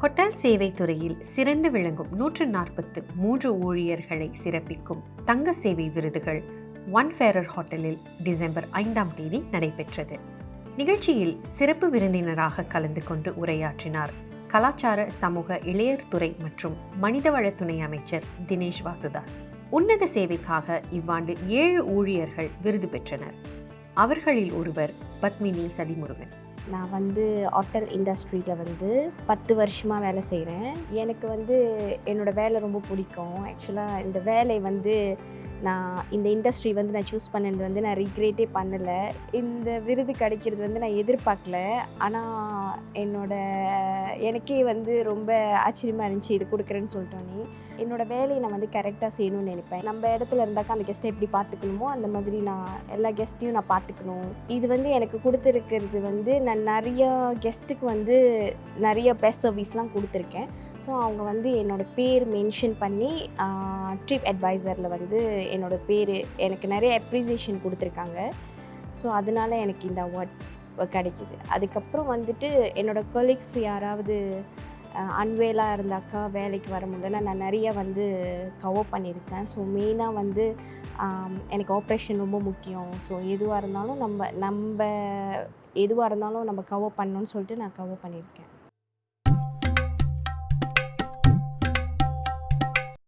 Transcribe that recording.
Hotel சேவை துறையில் சிறந்து விளங்கும் நூற்று நாற்பத்து மூன்று ஊழியர்களை சிறப்பிக்கும் தங்க சேவை விருதுகள் ஒன் ஃபேரர் ஹோட்டலில் டிசம்பர் ஐந்தாம் தேதி நடைபெற்றது. நிகழ்ச்சியில் சிறப்பு விருந்தினராக கலந்து கொண்டு உரையாற்றினார் கலாச்சார சமூக இளையர் துறை மற்றும் மனிதவள துணை அமைச்சர் தினேஷ் வாசுதாஸ். உன்னத சேவைக்காக இவ்வாண்டு ஏழு ஊழியர்கள் விருது பெற்றனர். அவர்களில் ஒருவர் பத்மினி சதிமுருகன். நான் வந்து ஹோட்டல் இண்டஸ்ட்ரியில் வந்து பத்து வருஷமாக வேலை செய்கிறேன் எனக்கு வந்து என்னோடய வேலை ரொம்ப பிடிக்கும். ஆக்சுவலாக இந்த வேலை வந்து நான் இந்த இண்டஸ்ட்ரி வந்து நான் சூஸ் பண்ணது வந்து நான் ரிக்ரேட்டே பண்ணலை. இந்த விருது கிடைக்கிறது வந்து நான் எதிர்பார்க்கல. ஆனால் என்னோட எனக்கே வந்து ரொம்ப ஆச்சரியமாக இருந்துச்சு இது கொடுக்குறேன்னு சொல்லிட்டோன்னே என்னோட வேலையை நான் வந்து கரெக்டாக செய்யணும்னு நினைப்பேன். நம்ம இடத்துல இருந்தாக்கா அந்த கெஸ்ட்டை எப்படி பார்த்துக்கணுமோ அந்த மாதிரி நான் எல்லா கெஸ்ட்டையும் நான் பார்த்துக்கணும். இது வந்து எனக்கு கொடுத்துருக்கிறது வந்து நான் நிறைய கெஸ்ட்டுக்கு வந்து நிறைய பெஸ்ட் சர்வீஸ்லாம் கொடுத்துருக்கேன். ஸோ அவங்க வந்து என்னோட பேர் மென்ஷன் பண்ணி ட்ரிப் அட்வைசரில் வந்து என்னோட பேர் எனக்கு நிறைய அப்ரிசியேஷன் கொடுத்துருக்காங்க. ஸோ அதனால எனக்கு இந்த அவார்ட் கிடைக்கிது. அதுக்கப்புறம் வந்துட்டு என்னோடய கொலீக்ஸ் யாராவது அன்வேலாக இருந்தாக்கா வேலைக்கு வர முடியலன்னா நான் நிறைய வந்து கவர் பண்ணியிருக்கேன். ஸோ மெயினாக வந்து எனக்கு ஆப்ரேஷன் ரொம்ப முக்கியம். ஸோ எதுவாக இருந்தாலும் நம்ம நம்ம எதுவாக இருந்தாலும் நம்ம கவர் பண்ணணும்னு சொல்லிட்டு நான் கவர் பண்ணியிருக்கேன்.